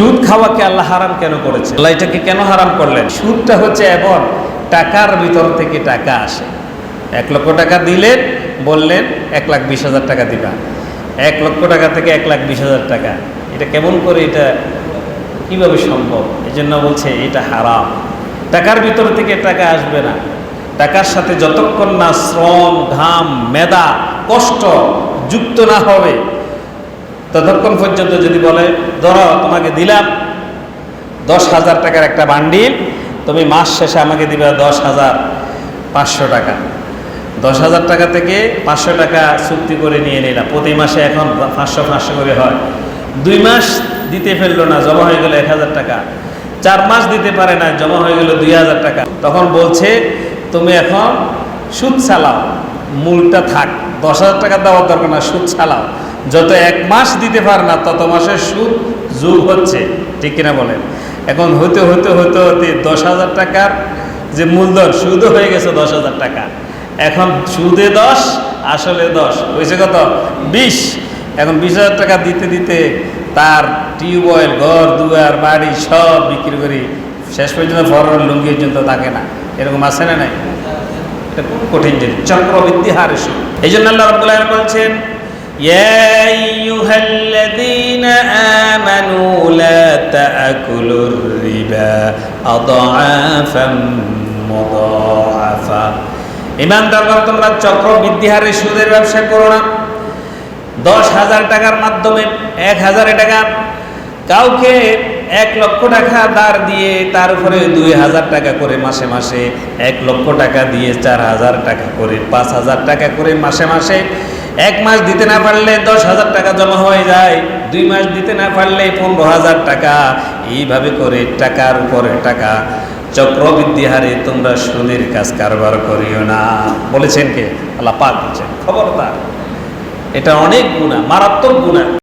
সুদ খাওয়াকে আল্লাহ হারাম কেন করেছে? আল্লাহ এটাকে কেন হারাম করলেন? সুদটা হচ্ছে এমন, টাকার ভিতর থেকে টাকা আসে। এক লক্ষ টাকা দিলেন, বললেন, এক লাখ বিশ হাজার টাকা দিবা। এক লক্ষ টাকা থেকে এক লাখ বিশ হাজার টাকা। এটা কেমন করে এটা কীভাবে সম্ভব? এই জন্য বলছে, এটা হারাম। টাকার ভিতর থেকে টাকা আসবে না। টাকার সাথে যতক্ষণ না শ্রম, ঘাম, মেধা, কষ্ট যুক্ত না হবে ততক্ষণ পর্যন্ত যদি বলে, ধরো তোমাকে দিলাম দশ হাজার টাকার একটা বান্ডিল, তুমি মাস শেষে আমাকে দিবে দশ হাজার পাঁচশো টাকা। দশ হাজার টাকা থেকে পাঁচশো টাকা চুক্তি করে নিয়ে নিলাম। প্রতি মাসে এখন পাঁচশো পাঁচশো করে হয়। দুই মাস দিতে ফেলল না, জমা হয়ে গেলো এক হাজার টাকা। চার মাস দিতে পারে না, জমা হয়ে গেলো দুই হাজার টাকা। তখন বলছে, তুমি এখন সুদ চালাও, মূলটা থাক। দশ হাজার টাকা দেওয়ার দরকার না, সুদ চালাও। যত এক মাস দিতে পারে না, তত মাসের সুদ যোগ হচ্ছে। ঠিক কিনা বলেন? এখন হতে হতে হতে হতে দশ হাজার টাকার যে মূলধন, সুদও হয়ে গেছে দশ হাজার টাকা। এখন সুদে দশ, আসলে দশ। হয়েছে কত? বিশ। এখন বিশ হাজার টাকা দিতে দিতে তার টিউবওয়েল, ঘর, দুয়ার, বাড়ি সব বিক্রি করি। শেষ পর্যন্ত ফরের লুঙ্গি পর্যন্ত থাকে না। এরকম আছে না নাই? এটা কঠিন জিনিস। চক্রবৃদ্ধি হার সুদ এই জন্য আল্লাহ বলছেন يا أيها الذين آمنوا لا تأكلوا الربا أضعافا مضاعفا ইমানদারগণ তোমরা চক্রবৃদ্ধি হারে সুদের ব্যবসা করো না দশ হাজার টাকার মাধ্যমে এক হাজারে টাকা কাউকে এক লক্ষ টাকা দাঁড় দিয়ে তার উপরে দুই হাজার টাকা করে মাসে মাসে এক লক্ষ টাকা দিয়ে চার হাজার টাকা করে পাঁচ হাজার টাকা করে মাসে মাসে এক মাস দিতে না পারলে দশ হাজার টাকা জমা হয়ে যায়, দুই মাস দিতে না পারলে পনেরো হাজার টাকা। এইভাবে করে টাকার উপরে টাকা। চক্রবৃদ্ধি হারে তোমরা সুদের কাজ কারবার করিও না। বলেছেন কে? আল্লাহ পাক বলছেন। খবরদার। এটা অনেক গুণা মারাত্মক গুণা